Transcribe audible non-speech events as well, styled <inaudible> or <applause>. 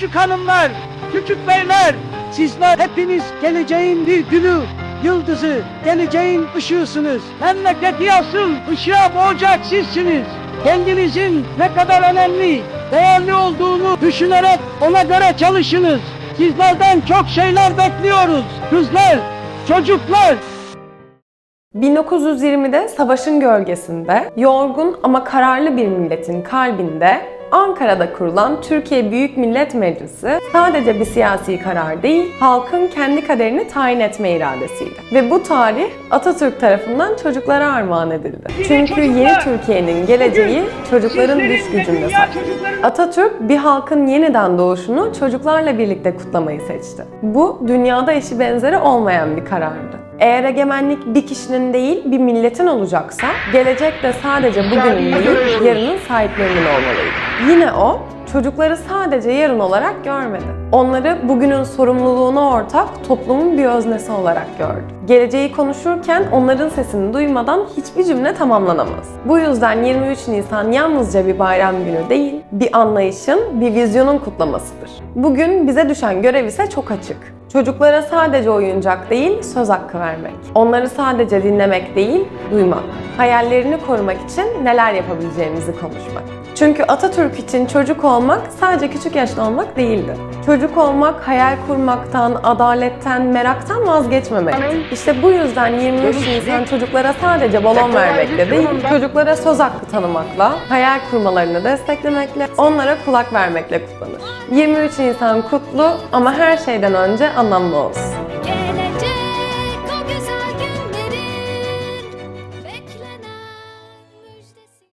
küçük hanımlar, küçük beyler, sizler hepiniz geleceğin bir gülü, yıldızı, geleceğin ışığısınız. Memleketi asıl ışığa boğacak sizsiniz. Kendinizin ne kadar önemli, değerli olduğunu düşünerek ona göre çalışınız. Sizlerden çok şeyler bekliyoruz. Kızlar, çocuklar, 1920'de savaşın gölgesinde, yorgun ama kararlı bir milletin kalbinde Ankara'da kurulan Türkiye Büyük Millet Meclisi sadece bir siyasi karar değil, halkın kendi kaderini tayin etme iradesiydi. Ve bu tarih Atatürk tarafından çocuklara armağan edildi. Çünkü yeni Türkiye'nin geleceği çocukların düş gücünde saklı. Atatürk bir halkın yeniden doğuşunu çocuklarla birlikte kutlamayı seçti. Bu dünyada eşi benzeri olmayan bir karardı. Eğer egemenlik bir kişinin değil bir milletin olacaksa gelecek de sadece bugünün değil <laughs> yarının sahiplerinin olmalıydı. Yine o çocukları sadece yarın olarak görmedi. Onları bugünün sorumluluğuna ortak toplumun bir öznesi olarak gördü. Geleceği konuşurken onların sesini duymadan hiçbir cümle tamamlanamaz. Bu yüzden 23 Nisan yalnızca bir bayram günü değil, bir anlayışın, bir vizyonun kutlamasıdır. Bugün bize düşen görev ise çok açık. Çocuklara sadece oyuncak değil, söz hakkı vermek. Onları sadece dinlemek değil, duymak. Hayallerini korumak için neler yapabileceğimizi konuşmak. Çünkü Atatürk için çocuk olmak sadece küçük yaşta olmak değildi. Çocuk olmak, hayal kurmaktan, adaletten, meraktan vazgeçmemek. İşte bu yüzden 23 Nisan çocuklara sadece balon vermekle değil, çocuklara söz hakkı tanımakla, hayal kurmalarını desteklemekle, onlara kulak vermekle kutlanır. 23 Nisan kutlu ama her şeyden önce anlamlı olsun.